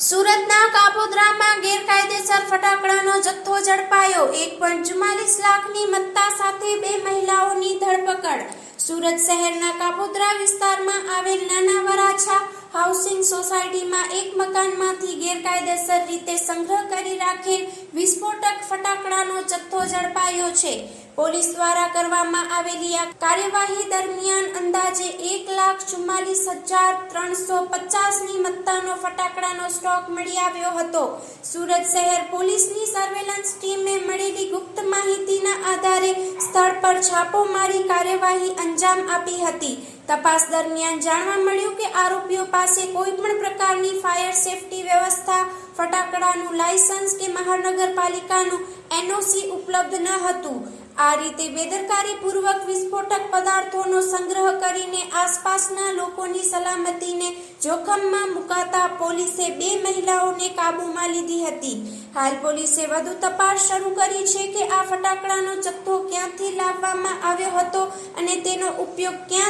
સુરતના કાપોદ્રામાં ગેરકાયદેસર ફટાકડાનો જથ્થો ઝડપાયો. એક પોઈન્ટ ચુમ્માલીસ લાખની મત્તા સાથે બે મહિલાઓની ધરપકડ. સુરત શહેરના કાપોદ્રા વિસ્તારમાં આવેલ નાના વરાછા હાઉસિંગ સોસાયટીમાં એક મકાનમાંથી ગેરકાયદેસર રીતે સંગ્રહ કરી રાખેલ વિસ્ફોટક ફટાકડાનો જથ્થો ઝડપાયો છે. પોલીસ દ્વારા કરવામાં આવેલી આ કાર્યવાહી દરમિયાન અંદાજે એક લાખ ચુમ્માલીસ હજાર ત્રણસો પચાસની મત્તાનો ફટાકડાનો સ્ટોક મળી આવ્યો હતો. સુરત શહેર પોલીસની સર્વેલન્સ ટીમે મળેલી ગુપ્ત માહિતીના આધારે સ્થળ પર છાપો મારી કાર્યવાહી અંજામ આપી હતી. તપાસ દરમિયાન જાણવા મળ્યું કે આરોપીઓ પાસે કોઈ પણ પ્રકારની ફાયર સેફટી વ્યવસ્થા, ફટાકડાનું લાયસન્સ કે મહાનગરપાલિકાનું એનઓસી ઉપલબ્ધ ન હતું. આ રીતે બેદરકારીપૂર્વક વિસ્ફોટક પદાર્થોનો સંગ્રહ કરીને આસપાસના લોકોની સલામતીને જોખમમાં મુકાતા પોલીસે બે મહિલાઓને કાબૂમાં લીધી હતી. હાલ પોલીસે વધુ તપાસ શરૂ કરી છે કે આ ફટાકડાનો જથ્થો ક્યાંથી લાવવામાં આવ્યો હતો અને તેનો ઉપયોગ ક્યાં